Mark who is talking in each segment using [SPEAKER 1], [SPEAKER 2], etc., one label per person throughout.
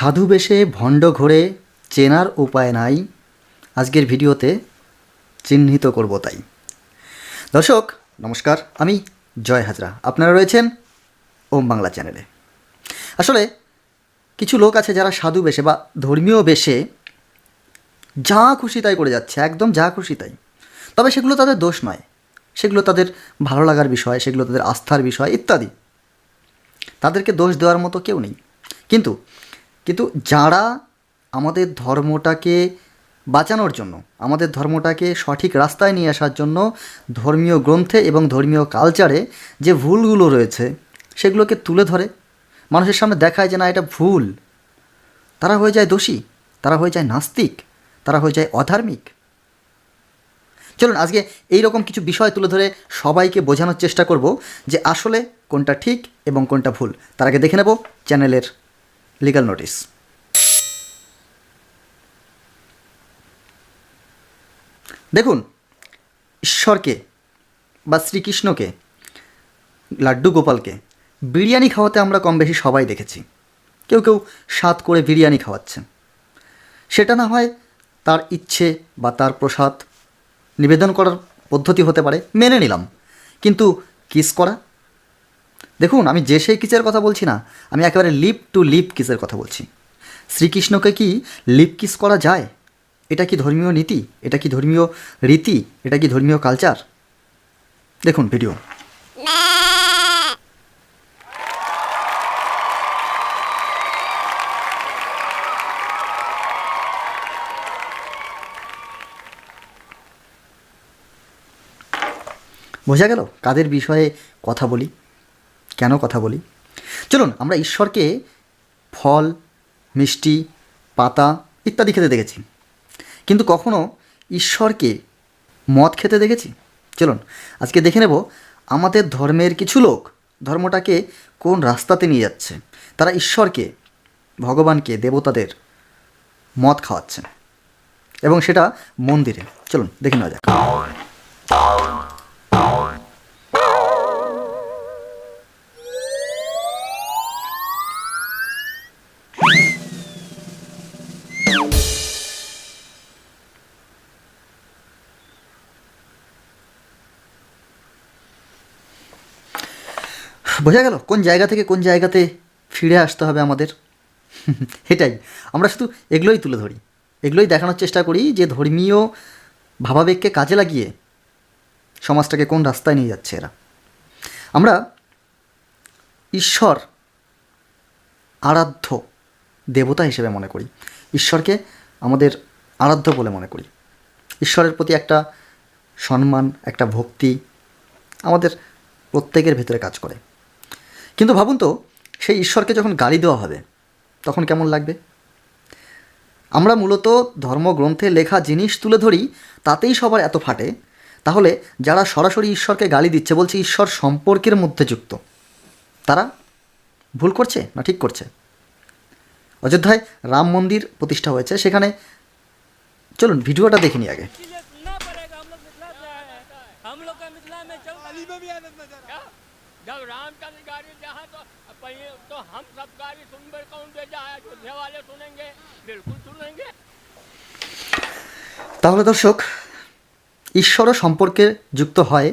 [SPEAKER 1] সাধু বেশে ভণ্ড ঘোরে চেনার উপায় নাই। আজকের ভিডিওতে চিহ্নিত করব তাই। দর্শক, নমস্কার, আমি জয় হাজরা। আপনারা রয়েছেন ওম বাংলা চ্যানেলে। আসলে কিছু লোক আছে যারা সাধু বেশে বা ধর্মীয় বেশে যা খুশি তাই করে যাচ্ছে, একদম যা খুশি তাই। তবে সেগুলো তাদের দোষ নয়। সেগুলো তাদের ভালো লাগার বিষয়, সেগুলো তাদের আস্থার বিষয় ইত্যাদি। তাদেরকে দোষ দেওয়ার মতো কেউ নেই। কিন্তু কিন্তু যারা আমাদের ধর্মটাকে বাঁচানোর জন্য, আমাদের ধর্মটাকে সঠিক রাস্তায় নিয়ে আসার জন্য ধর্মীয় গ্রন্থে এবং ধর্মীয় কালচারে যে ভুলগুলো রয়েছে, সেগুলোকে তুলে ধরে। মানুষের সামনে দেখায় যে না, এটা ভুল। তারা হয়ে যায় দোষী, তারা হয়ে যায় নাস্তিক, তারা হয়ে যায় অধার্মিক। চলুন, আজকে এই রকম কিছু বিষয় তুলে ধরে সবাইকে বোঝানোর চেষ্টা করব যে আসলে কোনটা ঠিক এবং কোনটা ভুল। তার আগে দেখে নেব চ্যানেলের লিগাল নোটিশ দেখুন, ঈশ্বরকে বা শ্রীকৃষ্ণকে, লাড্ডু গোপালকে বিরিয়ানি খাওয়াতে আমরা কম বেশি সবাই দেখেছি। কেউ কেউ স্বাদ করে বিরিয়ানি খাওয়াচ্ছে। সেটা না হয় তার ইচ্ছে বা তার প্রসাদ নিবেদন করার পদ্ধতি হতে পারে, মেনে নিলাম। কিন্তু কিস করা দেখুন, আমি যে সেই কিসের কথা বলছি না, আমি একেবারে লিপ টু লিপ কিসের কথা বলছি। শ্রীকৃষ্ণকে কি লিপ কিস করা যায়? এটা কি ধর্মীয় নীতি? এটা কি ধর্মীয় রীতি? এটা কি ধর্মীয় কালচার? দেখুন ভিডিও। বোঝা গেল? কাদের বিষয়ে কথা বলি? কেন কথা বলি? চলুন, আমরা ঈশ্বরকে ফল, মিষ্টি, পাতা ইত্যাদি খেতে দেখেছি। কিন্তু কখনো ঈশ্বরকে মদ খেতে দেখেছি? চলুন, আজকে দেখে নেব আমাদের ধর্মের কিছু লোক ধর্মটাকে কোন রাস্তাতে নিয়ে যাচ্ছে। তারা ঈশ্বরকে, ভগবানকে, দেবতাদের মদ খাওয়াচ্ছে এবং সেটা মন্দিরে। চলুন, দেখে নেওয়া যাক। বোঝা গেল? কোন জায়গা থেকে কোন জায়গাতে ফিরে আসতে হবে আমাদের? এটাই। আমরা শুধু এগুলোই তুলে ধরি। এগুলোই দেখানোর চেষ্টা করি যে ধর্মীয় ভাবাবেগকে কাজে লাগিয়ে সমাজটাকে কোন রাস্তায় নিয়ে যাচ্ছে এরা। আমরা ঈশ্বর আরাধ্য দেবতা হিসেবে মনে করি। ঈশ্বরকে আমাদের আরাধ্য বলে মনে করি। ঈশ্বরের প্রতি একটা সম্মান, একটা ভক্তি আমাদের প্রত্যেকের ভেতরে কাজ করে। কিন্তু ভাবুন তো, সেই ঈশ্বরকে যখন গালি দেওয়া হবে, তখন কেমন লাগবে? আমরা মূলত ধর্মগ্রন্থে লেখা জিনিস তুলে ধরি, তাতেই সবার এত ফাটে। তাহলে যারা সরাসরি ঈশ্বরকে গালি দিচ্ছে বলছে ঈশ্বর সম্পর্কের মধ্যে যুক্ত, তারা ভুল করছে না ঠিক করছে? অযোধ্যায় রাম মন্দির প্রতিষ্ঠা হয়েছে, সেখানে চলুন ভিডিওটা দেখিনি আগে।
[SPEAKER 2] जब राम का गाड़ी जहाँ तो पहले तो हम सब गाड़ी सुनकर कौन दे जाए अयोध्या वाले सुनेंगे बिल्कुल सुनेंगे
[SPEAKER 1] তাহলে দর্শক ঈশ্বরও সম্পর্কে যুক্ত হয়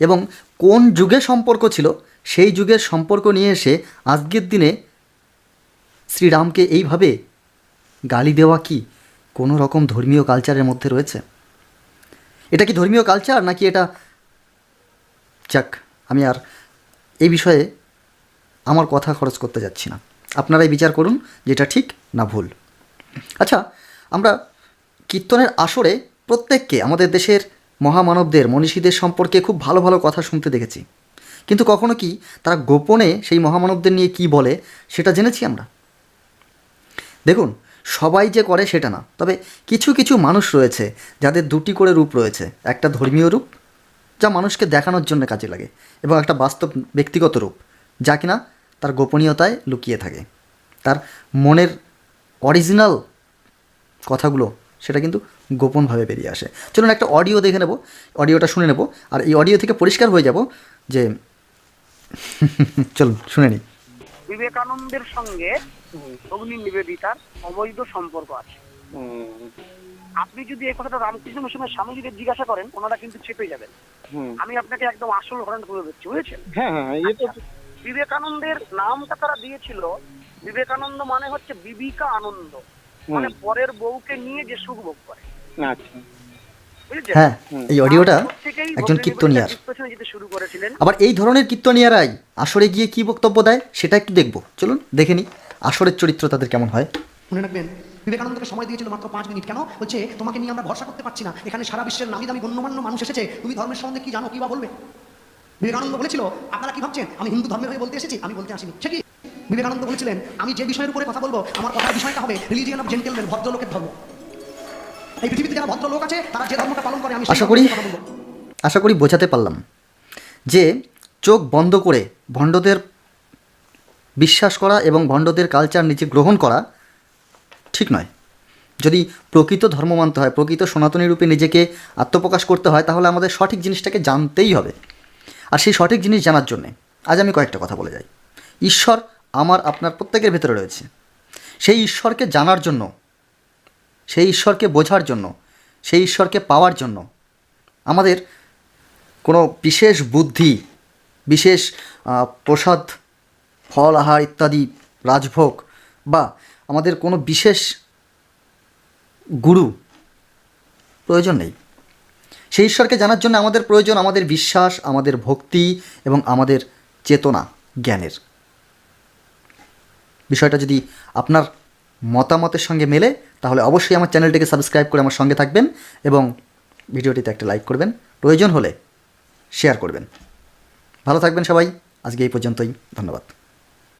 [SPEAKER 1] এবং কোন যুগে সম্পর্ক ছিল সেই যুগের সম্পর্ক নিয়ে এসে আজকের দিনে শ্রীরামকে এইভাবে গালি দেওয়া কি কোনো রকম ধর্মীয় কালচারের মধ্যে রয়েছে এটা কি ধর্মীয় কালচার নাকি এটা যাক আমি আর এই বিষয়ে আমার কথা খরচ করতে যাচ্ছি না। আপনারাই বিচার করুন যে এটা ঠিক না ভুল। আচ্ছা আমরা কীর্তনের আসরে প্রত্যেককে, আমাদের দেশের মহামানবদের, মনীষীদের সম্পর্কে খুব ভালো ভালো কথা শুনতে দেখেছি। কিন্তু কখনো কি তারা গোপনে সেই মহামানবদের নিয়ে কি বলে, সেটা জেনেছি আমরা? দেখুন, সবাই যে করে সেটা না। তবে কিছু কিছু মানুষ রয়েছে যাদের দুটি করে রূপ রয়েছে। একটা ধর্মীয় রূপ যা মানুষকে দেখানোর জন্য কাজে লাগে এবং একটা বাস্তব ব্যক্তিগত রূপ যা কিনা তার গোপনীয়তায় লুকিয়ে থাকে। তার মনের অরিজিনাল কথাগুলো সেটা কিন্তু গোপনভাবে বেরিয়ে আসে। চলুন একটা অডিও দেখে নেব অডিওটা শুনে নেব আর এই অডিও থেকে পরিষ্কার হয়ে যাব যে চলুন শুনে নিই।
[SPEAKER 3] বিবেকানন্দের সঙ্গে অগ্নি নিবেদিতার অবৈধ সম্পর্ক আছে। আপনি যদি এই কথাটা রামকৃষ্ণ মিশনের স্বামীজিকে জিজ্ঞাসা করেন ওনারা কিন্তু চেপে যাবেন। আমি আপনাকে একদম আসল ঘটনা তুলে দিচ্ছি বুঝেছেন?
[SPEAKER 4] হ্যাঁ হ্যাঁ এ তো
[SPEAKER 3] বিবেকানন্দের নামটা তারা দিয়েছিল বিবেকানন্দ মানে হচ্ছে বিবিকা আনন্দ। মানে পরের বউকে নিয়ে যে সুখ ভোগ করে।
[SPEAKER 4] আচ্ছা।
[SPEAKER 1] হ্যাঁ এই অডিওটা একজন কীর্তনিয়ার।
[SPEAKER 3] যেতে শুরু করেছিলেন।
[SPEAKER 1] আবার এই ধরনের কীর্তনিয়ারাই আসরে গিয়ে কি বক্তব্য দেয় সেটা একটু দেখব। চলুন দেখে নিই আসরের চরিত্র তাদের কেমন হয়।
[SPEAKER 5] মনে রাখবেন বিবেকানন্দকে সময় দিয়েছিল মাত্র পাঁচ মিনিট। কেন? বলছে তোমাকে নিয়ে আমরা ভরসা করতে পারছি না। এখানে সারা বিশ্বের নামি দামি গণ্যমান্য মানুষ এসেছে। তুমি ধর্মের সম্বন্ধে কি জানো? কি বা বলবে? বিবেকানন্দ বলেছিল আপনারা কি ভাবছেন? আমি হিন্দু ধর্মের হয়ে বলতে এসেছি? আমি বলতে আসিনি। সে কি? বিবেকানন্দ বলেছিলেন আমি যে বিষয়ের উপরে কথা বলব আমার কথার বিষয়টা হবে রিলিজিয়ন অফ জেন্টেলম্যান ভদ্রলোকের ধর্ম। এই পৃথিবীতে যারা ভদ্রলোক আছে তারা যে ধর্মটা পালন করে আমি
[SPEAKER 1] আশা করি আশা করি বোঝাতে পারলাম যে চোখ বন্ধ করে ভণ্ডদের বিশ্বাস করা এবং ভণ্ডদের কালচার নিজে গ্রহণ করা ঠিক নয়। যদি প্রকৃত ধর্ম মানতে হয়, প্রকৃত সনাতনী রূপে নিজেকে আত্মপ্রকাশ করতে হয়, তাহলে আমাদের সঠিক জিনিসটাকে জানতেই হবে। আর সেই সঠিক জিনিস জানার জন্যে আজ আমি কয়েকটা কথা বলে যাই। ঈশ্বর আমার আপনার প্রত্যেকের ভেতরে রয়েছে। সেই ঈশ্বরকে জানার জন্য, সেই ঈশ্বরকে বোঝার জন্য, সেই ঈশ্বরকে পাওয়ার জন্য আমাদের কোনো বিশেষ বুদ্ধি, বিশেষ প্রসাদ, ফল, আহার ইত্যাদি, রাজভোগ বা আমাদের কোনো বিশেষ গুরু প্রয়োজন নেই। সেই ঈশ্বরকে জানার জন্য আমাদের প্রয়োজন আমাদের বিশ্বাস, আমাদের ভক্তি এবং আমাদের চেতনা জ্ঞানের। বিষয়টা যদি আপনার মতামতের সঙ্গে মেলে, তাহলে অবশ্যই আমার চ্যানেলটিকে সাবস্ক্রাইব করে আমার সঙ্গে থাকবেন এবং ভিডিওটিতে একটা লাইক করবেন। প্রয়োজন হলে শেয়ার করবেন। ভালো থাকবেন সবাই। আজকে এই পর্যন্তই। ধন্যবাদ।